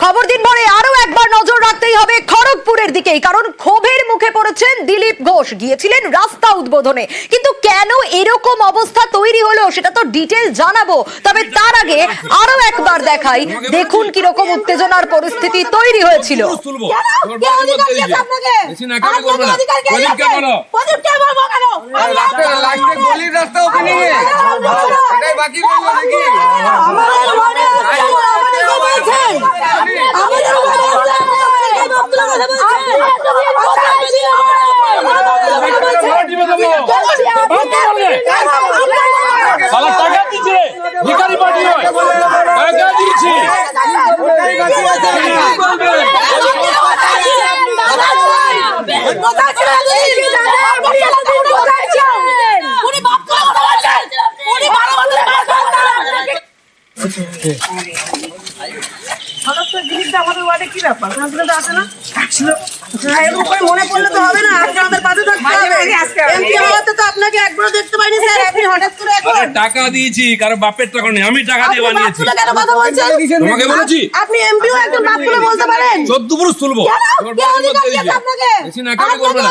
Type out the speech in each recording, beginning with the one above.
খবর দিন পরে আরও একবার নজর রাখতেই হবে খড়গপুরের দিকেই কারণ ক্ষোভের মুখে পড়েছেন দিলীপ ঘোষ। গিয়েছিলেন রাস্তা উদ্বোধনে। কিন্তু কেন এরকম অবস্থা তৈরি হলো সেটা তো ডিটেল জানাব। তবে তার আগে আরও একবার দেখাই, দেখুন কীরকম উত্তেজনার পরিস্থিতি তৈরি হয়েছিল। আমাদের টাকা দিচ্ছে ভিখারি পার্টি নয় টাকা দিয়েছি ওটাই হঠাৎ করে দিলীপদা আমাদের ওয়ার্ডে কি ব্যাপার? কোনোদিনও তো আসে না। হ্যাঁ, এরকম করে মনে পড়লে তো হবে না আজকে আমাদের পাশে থাকতে হবে। এমপি হওয়াতে তো আপনাকে একবারও দেখতে পাইনি স্যার আপনি হঠাৎ করে এখন টাকা দিয়েছি কারও বাপের টাকা নেই আমি টাকা দিয়ে বানিয়েছি। কেন কথা বলছেন? তোমাকে বলেছি। আপনি এমপিও একজন বাপ তুলে বলতে পারেন? চোদ্দ পুরুষ তুলবো। আপনাকে? বেশি করবে না।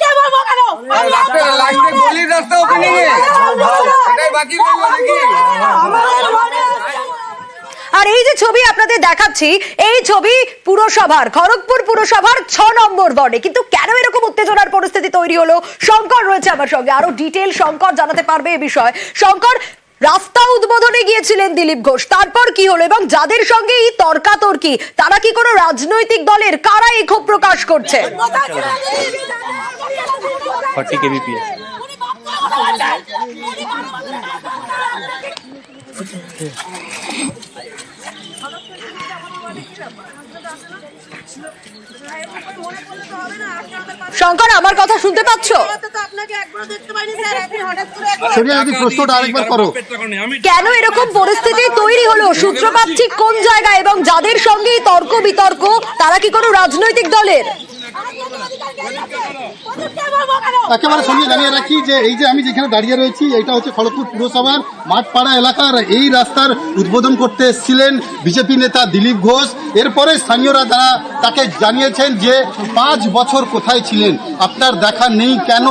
কে বলব কেন? লাস্টে লাস্টে গলির রাস্তা ওখানে এটাই বাকি রইল নাকি আমাদের। আর এই যে ছবি আপনাদের দেখাচ্ছি এই ছবি পুরসভার খড়গপুর পুরসভার ছ নম্বর ওয়ার্ডে কিন্তু কেন এরকম উত্তেজনার পরিস্থিতি তৈরি হলো? শঙ্কর রয়েছে আমার সঙ্গে। আরও ডিটেল শঙ্কর জানাতে পারবে এ বিষয়ে। শঙ্কর রাস্তা উদ্বোধনে গিয়েছিলেন দিলীপ ঘোষ। তারপর কি হলো এবং যাদের সঙ্গে এই তর্কাতর্কি তারা কি কোনো রাজনৈতিক দলের কারা এই ক্ষোভ প্রকাশ করছে কোথায় ছিলেন? ফর্টি কেবিপিএস উনি বাপ করে কথা বলছেন। উনি বারো বছরের বাপ করতেন। শঙ্কর আমার কথা শুনতে পাচ্ছ? কেন এরকম পরিস্থিতি তৈরি হলো? সূত্রপাত ঠিক কোন জায়গায় এবং যাদের সঙ্গে তর্ক বিতর্ক তারা কি কোনো রাজনৈতিক দলের? একেবারে সঙ্গে জানিয়ে রাখি যে এই যে আমি যেখানে দাঁড়িয়ে রয়েছি এটা হচ্ছে খড়গপুর পুরসভার মাঠপাড়া এলাকার এই রাস্তার উদ্বোধন করতে এসেছিলেন বিজেপি নেতা দিলীপ ঘোষ। এরপরে স্থানীয়রা তারা তাকে জানিয়েছেন যে পাঁচ বছর কোথায় ছিলেন, আপনার দেখা নেই কেন?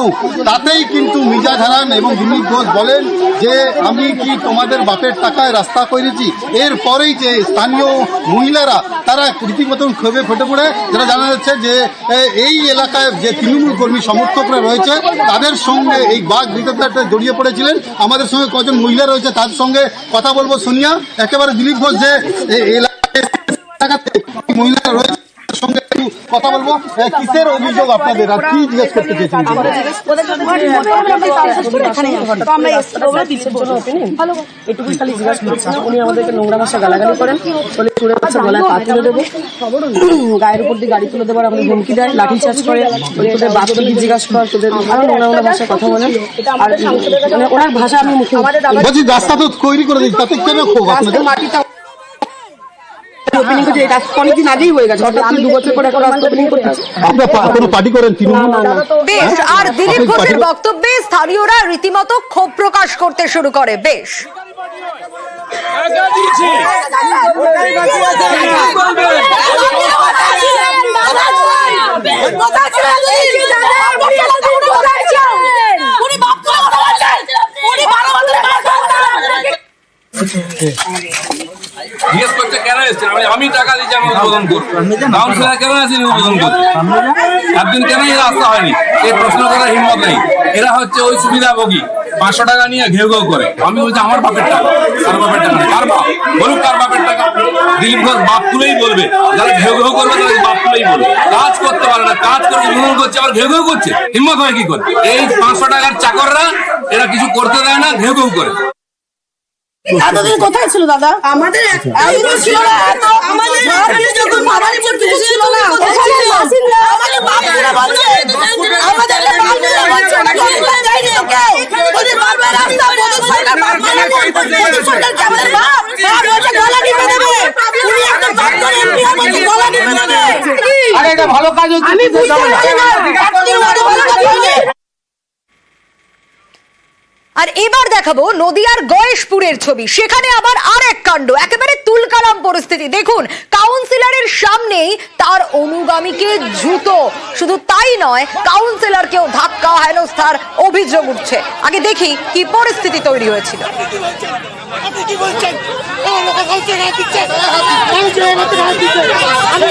তাতেই কিন্তু মিজাজ হারান এবং দিলীপ ঘোষ বলেন যে আমি কি তোমাদের বাপের টাকায় রাস্তা করেছি। এরপরেই যে স্থানীয় মহিলারা তারা রীতিমতো ক্ষোভে ফেটে পড়ে যেটা জানা যাচ্ছে যে এই এলাকায় যে তৃণমূল কর্মী সমর্থকরা রয়েছে। তাদের সঙ্গে এই বাঘ বিতর্কে জড়িয়ে পড়েছিলেন। আমাদের সঙ্গে কজন মহিলা রয়েছে তার সঙ্গে কথা বলব সোনিয়া। একেবারে দিলীপ ঘোষ যে এই এলাকায় এলাকাতে মহিলারা রয়েছে? কথা বলব? কিসের অভিযোগ আপনাদের? আর কি জিজ্ঞেস করতে চেয়েছেন এটুকুই খালি জিজ্ঞাসা উনি আমাদেরকে নোংরা ভাষা গালাগালি করেন। বলে চুড়ে পাশে গলায় পা তুলে দেবো। গায়ের উপর দিয়ে গাড়ি তুলে দেবো আমাদের হুমকি দেয় লাঠি চার্জ করে। ওই তোদের বাচ্চা কি জিজ্ঞাসা কর তোদের আরও নোংরা নোংরা ভাষায় কথা বলেন আর মানে ওনার ভাষা আমি মুখে বলছি রাস্তা তো তৈরি করে দিচ্ছি তাতে কেন ক্ষোভ? আপনাদের মাটিটা ওপেনিং করছে এটা অনেকদিন আগেই হয়ে গেছে হঠাৎ করে দু বছর পরে এখন রাস্তা ওপেনিং করতে আপনার কোনো পার্টি করেন তৃণমূল? বেশ আর দিলীপ ঘোষের বক্তব্যে স্থানীয়রা রীতিমতো ক্ষোভ প্রকাশ করতে শুরু করে বেশ। জিজ্ঞেস করছে কেন এসছেন? আমি আমি টাকা দিয়েছি আমার উদ্বোধন কাউন্সিলর কেন আসেনি উদ্বোধন করতে? একদিন কেন হয়নি? এই প্রশ্ন করার হিম্মত নেই। এরা হচ্ছে ওই সুবিধাভোগী। পাঁচশো টাকা নিয়ে ঘেউ ঘেউ করে। আমি বলছি আমার বাপের টাকা। কার বাপের টাকা? কার বাপ? বলুক কার বাপের টাকা। দিলীপ ঘোষ বাপ তুলেই বলবে। যারা ঘেউ ঘেউ করবে তারা বাপ তুলেই বলবে। কাজ করতে পারে না কাজ করে উদ্বোধন করছে আবার ঘেউ ঘেউ করছে। হিম্মত হয় কি করে? এই পাঁচশো টাকার চাকররা এরা কিছু করতে দেয় না ঘেউ ঘেউ করে। এতদিন কোথায় ছিল দাদা আমাদের ছিল না এত আমাদের এখানে যখন থেকে ছিল না আমাদের বাপ বলছে আমাদের বাপ বলছে কোথায় যায়নি ওকে ওদের রাস্তা সরকার বাপ সরকার কি আমাদের বাপ ওটা গলা টিপে দেবে একটা বাপ করে এমপি গলা টিপে দেবে আরে এটা ভালো কাজ হচ্ছে আমি বুঝতে পারি না একদিন ওদের ভালো কথা বলে আর এবার দেখাবো নদিয়ার গয়েশপুরের ছবি। সেখানে আবার আর এক কাণ্ড, একেবারে তুলকালাম পরিস্থিতি। দেখুন কাউন্সিলরের সামনেই তার অনুগামীকে জুতো। শুধু তাই নয় কাউন্সিলরকেও ধাক্কা, হেনস্থার অভিযোগ উঠছে। আগে দেখি কি পরিস্থিতি তৈরি হয়েছিল। কি বলছেন ও আমাকে কালকে রাত দিচ্ছে কালকে আমাকে রাত দিচ্ছে আমি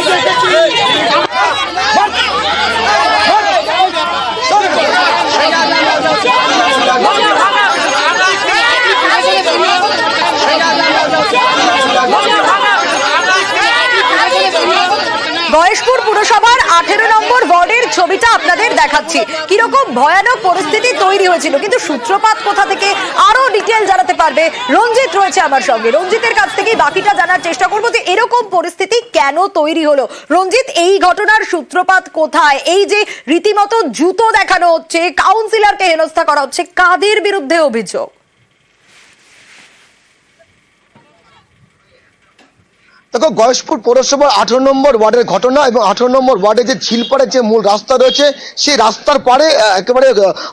গয়েশপুর পুরসভার আঠেরো নম্বর ওয়ার্ডের ছবিটা আপনাদের দেখাচ্ছি। কীরকম ভয়ানক পরিস্থিতি তৈরি হয়েছিল। কিন্তু সূত্রপাত কোথা থেকে আরও ডিটেল জানাতে পারবে রঞ্জিত রয়েছে আমার সঙ্গে। রঞ্জিতের কাছ থেকে বাকিটা জানার চেষ্টা করব যে এরকম পরিস্থিতি কেন তৈরি হলো। রঞ্জিত, এই ঘটনার সূত্রপাত কোথায়? এই যে রীতিমতো জুতো দেখানো হচ্ছে কাউন্সিলরকে হেনস্থা করা হচ্ছে, কাদের বিরুদ্ধে অভিযোগ? দেখো, গয়েশপুর পৌরসভার আঠারো নম্বর ওয়ার্ডের ঘটনা এবং আঠারো নম্বর ওয়ার্ডে যে ঝিলপাড়ের যে মূল রাস্তা রয়েছে, সেই রাস্তার পাড়ে একেবারে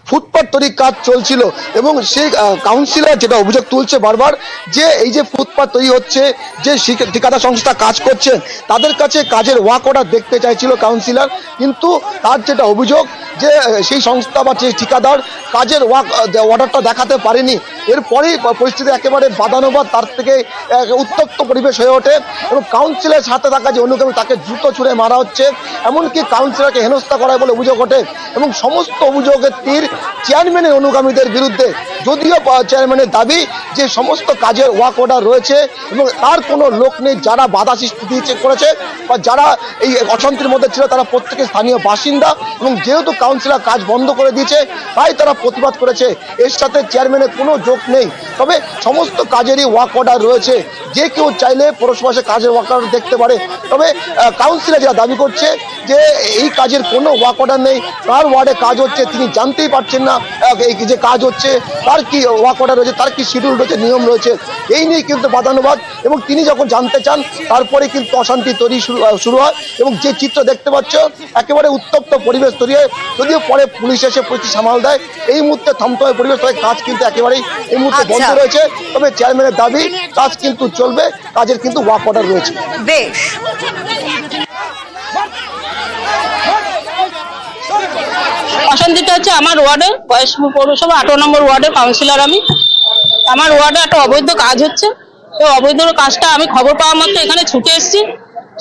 ফুটপাথ তৈরির কাজ চলছিল এবং সেই কাউন্সিলর যেটা অভিযোগ তুলছে বারবার যে এই যে ফুটপাথ তৈরি হচ্ছে, যে ঠিকাদার সংস্থা কাজ করছে, তাদের কাছে কাজের ওয়াক অর্ডার দেখতে চাইছিল কাউন্সিলর কিন্তু তার যেটা অভিযোগ যে সেই সংস্থা বা যে ঠিকাদার কাজের ওয়াক অর্ডারটা দেখাতে পারেনি এরপরেই পরিস্থিতি একেবারে বাদানুবাদ তার থেকে উত্তপ্ত পরিবেশ হয়ে ওঠে এবং কাউন্সিলের সাথে থাকা যে অনুগামী, তাকে জুতো ছুঁড়ে মারা হচ্ছে। এমনকি কাউন্সিলরকে হেনস্থা করায় বলে অভিযোগ ওঠে এবং সমস্ত অভিযোগের তীর চেয়ারম্যানের অনুগামীদের বিরুদ্ধে। যদিও চেয়ারম্যানের দাবি যে সমস্ত কাজের ওয়াক অর্ডার রয়েছে এবং তার কোনো লোক নেই, যারা বাধা সৃষ্টি দিয়েছে, করেছে বা যারা এই অশান্তির মধ্যে ছিল, তারা প্রত্যেকে স্থানীয় বাসিন্দা এবং যেহেতু কাউন্সিলর কাজ বন্ধ করে দিয়েছে, তাই তারা প্রতিবাদ করেছে। এর সাথে চেয়ারম্যানের কোনো যোগ নেই। তবে সমস্ত কাজেরই ওয়াক অর্ডার রয়েছে। যে কেউ চাইলে পৌরসভা কাজের ওয়াক অর্ডার দেখতে পারে। তবে কাউন্সিলার যারা দাবি করছে যে এই কাজের কোনো ওয়াক অর্ডার নেই তার ওয়ার্ডে কাজ হচ্ছে তিনি জানতেই পারছেন না এই যে কাজ হচ্ছে তার কি ওয়াক অর্ডার রয়েছে তার কি শিডিউল রয়েছে নিয়ম রয়েছে এই নিয়ে কিন্তু বাদানুবাদ এবং তিনি যখন জানতে চান তারপরে কিন্তু অশান্তি তৈরি শুরু হয়। এবং যে চিত্র দেখতে পাচ্ছ একেবারে উত্তপ্ত পরিবেশ তৈরি হয়। যদিও পরে পুলিশ এসে পরিস্থিতি সামাল দেয় এই মুহূর্তে হয় পরিবেশ তবে কাজ কিন্তু একেবারেই এই মুহূর্তে বন্ধ আচ্ছা। রয়েছে। তবে চেয়ারম্যানের দাবি কাজ কিন্তু চলবে কাজের কিন্তু ওয়াক অর্ডার রয়েছে। বেশ। অশান্তিটা হচ্ছে আমার ওয়ার্ডে বয়সপুর পৌরসভা, আঠারো নম্বর ওয়ার্ডের কাউন্সিলর আমি। আমার ওয়ার্ডে একটা অবৈধ কাজ হচ্ছে। তো অবৈধ কাজটা আমি খবর পাওয়া মাত্র এখানে ছুটে এসেছি।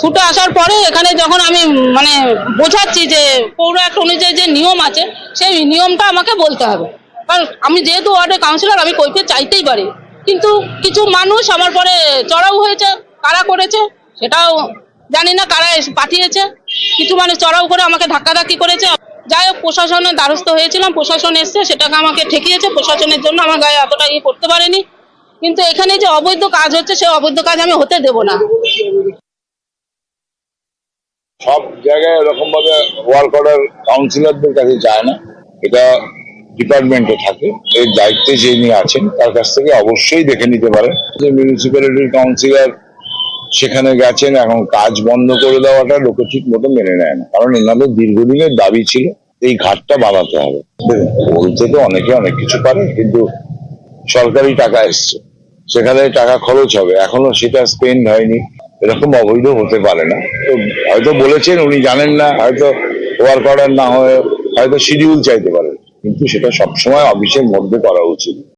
ছুটে আসার পরে এখানে যখন আমি মানে বোঝাচ্ছি যে পৌর অ্যাক্ট অনুযায়ী যে নিয়ম আছে, সেই নিয়মটা আমাকে বলতে হবে। কারণ আমি যেহেতু ওয়ার্ডের কাউন্সিলর আমি কৈফিয়ত চাইতেই পারি। কিন্তু কিছু মানুষ আমার পরে চড়াও হয়েছে, কারা করেছে, সেটাও জানি না কারা পাঠিয়েছে। কিছু মানুষ চড়াও করে আমাকে ধাক্কাধাক্কি করেছে। যাই হোক প্রশাসনের দ্বারস্থ হয়েছিলাম। প্রশাসন এসছে, সেটাকে আমাকে ঠেকিয়েছে। প্রশাসনের জন্য আমার গায়ে এতটা ইয়ে করতে পারেনি। কিন্তু এখানে যে অবৈধ কাজ হচ্ছে সেই অবৈধ কাজ আমি হতে দেব না। সব জায়গায় এরকম ভাবে ওয়ার্ক কাউন্সিলরদের কাছে যায় না। এটা ডিপার্টমেন্টে থাকে। এর দায়িত্বে যিনি আছেন, তার কাছ থেকে অবশ্যই দেখে নিতে পারেন। যে মিউনিসিপ্যালিটির কাউন্সিলর সেখানে গেছেন, এখন কাজ বন্ধ করে দেওয়াটা লোকে ঠিক মতো মেনে নেয় না। কারণ এনাদের দীর্ঘদিনের দাবি ছিল, এই ঘাটটা বানাতে হবে। বলতে তো অনেকে অনেক কিছু পারে, কিন্তু সরকারি টাকা এসছে। সেখানে টাকা খরচ হবে। এখনও সেটা স্পেন্ড হয়নি। এরকম অবৈধ হতে পারে না। তো হয়তো বলেছেন, উনি জানেন না, হয়তো ওয়ার্ক অর্ডার না হয়ে হয়তো শিডিউল চাইতে পারেন। কিন্তু সেটা সবসময় অফিসের মধ্যে করা উচিত।